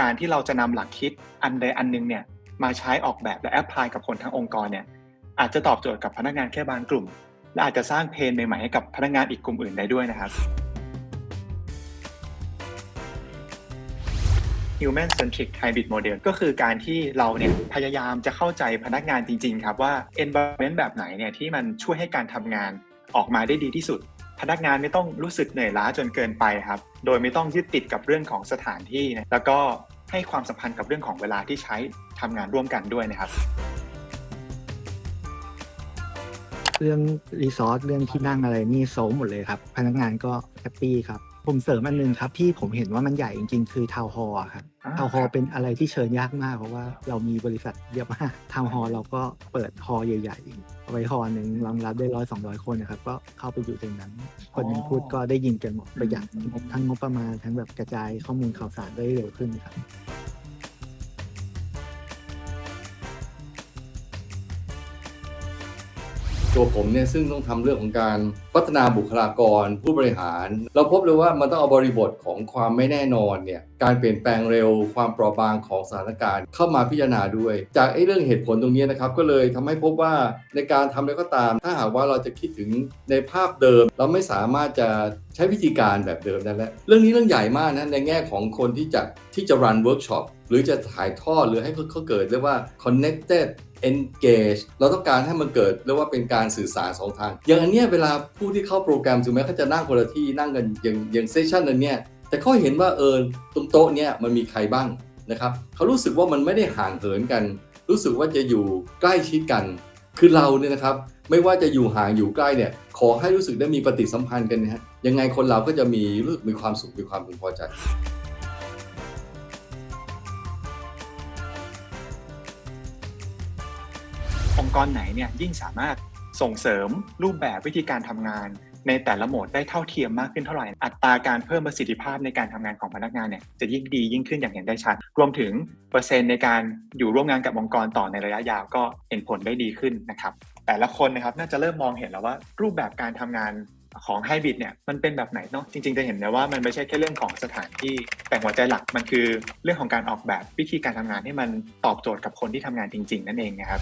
การที่เราจะนำหลักคิดอันใดอันหนึงเนี่ยมาใช้ออกแบบและแอพพลายกับคนทั้งองค์กรเนี่ยอาจจะตอบโจทย์กับพนักงานแค่บางกลุ่ม และอาจจะสร้างเพนใหม่ๆให้กับพนักงานอีกกลุ่มอื่นได้ด้วยนะครับ Human Centric Hybrid Model ก็คือการที่เราเนี่ยพยายามจะเข้าใจพนักงานจริง ๆ ครับว่า environment แบบไหนเนี่ยที่มันช่วยให้การทำงานออกมาได้ดีที่สุด พนักงานไม่ต้องรู้สึกเหนื่อยล้าจนเกินไปครับ โดยไม่ต้องยึดติดกับเรื่องของสถานที่นะแล้วก็ให้ความสำคัญกับเรื่องของเวลาที่ใช้ทำงานร่วมกันด้วยนะครับ เรื่องรีซอสเรื่องที่นั่งอะไรนี่โซมหมดเลยครับ พนักงานก็แฮปปี้ครับผมเสริมอันหนึงครับที่ผมเห็นว่ามันใหญ่จริงๆ คือทาวน์ฮอลล์ครับอ่าทาวน์ฮอลล์เป็นอะไรที่เชิญยากมากเพราะว่าเรามีบริษัทเยอะมากทาวน์ฮอลล์เราก็เปิดฮอลล์ใหญ่ๆเอา ไว้ฮอลล์หนึ่งรองรับได้ร้อยสองร้อยคนนะครับ ก็เข้าไปอยู่ในนั้น คนหนึ่งพูดก็ได้ยินกันหมดประหยัดงบทั้งงบประมาณทั้งแบบกระจายข้อมูลข่าวสารได้เร็วขึ้นครับ ตัวผมเนี่ยซึ่งต้องทำเรื่องของการพัฒนาบุคลากร ผู้บริหาร เราพบเลยว่ามันต้องเอาบริบทของความไม่แน่นอนเนี่ยการเปลี่ยนแปลงเร็ว ความเปราะบางของสถานการณ์ เข้ามาพิจารณาด้วย จากไอ้เรื่องเหตุผลตรงนี้นะครับก็เลยทำให้พบว่าในการทำอะไรก็ตาม ถ้าหากว่าเราจะคิดถึงในภาพเดิม เราไม่สามารถจะใช้วิธีการแบบเดิมได้แล้วเรื่องนี้เรื่องใหญ่มากนะในแง่ของคนที่จะที่จะ run workshop หรือจะถ่ายทอดหรือให้เขาเกิดเรียกว่า connected engage เราต้องการให้มันเกิดเรียกว่าเป็นการสื่อสารสองทาง อย่างอันเนี้ยเวลาผู้ที่เข้าโปรแกรมถึงแม้เขาจะนั่งคนละที่นั่งกันอย่างอย่างเซสชันอันเนี้ยแต่เขาเห็นว่าเออตรงโต๊ะเนี้ยมันมีใครบ้างนะครับเขารู้สึกว่ามันไม่ได้ห่างเหินกัน รู้สึกว่าจะอยู่ใกล้ชิดกัน คือเราเนี่ยนะครับไม่ว่าจะอยู่ห่างอยู่ใกล้เนี่ยขอให้รู้สึกได้มีปฏิสัมพันธ์กันนะฮะยังไงคนเราก็จะมีรู้สึกมีความสุขมีความพึงพอใจ องค์กรไหนเนี่ยยิ่งสามารถส่งเสริมรูปแบบวิธีการทำงาน ในแต่ละโหมดได้เท่าเทียมมากขึ้นเท่าไหร่ อัตราการเพิ่มประสิทธิภาพในการทำงานของพนักงานเนี่ยจะยิ่งดียิ่งขึ้นอย่างเห็นได้ชัด รวมถึงเปอร์เซ็นต์ในการอยู่ร่วมงานกับองค์กรต่อในระยะยาวก็เห็นผลได้ดีขึ้นนะครับ แต่ละคนนะครับน่าจะเริ่มมองเห็นแล้วว่ารูปแบบการทำงานของไฮบริดเนี่ยมันเป็นแบบไหนเนาะจริงๆจะเห็นนะว่ามันไม่ใช่แค่เรื่องของสถานที่ แต่หัวใจหลักมันคือเรื่องของการออกแบบวิธีการทำงานให้มันตอบโจทย์กับคนที่ทำงานจริง ๆ นั่นเองนะครับ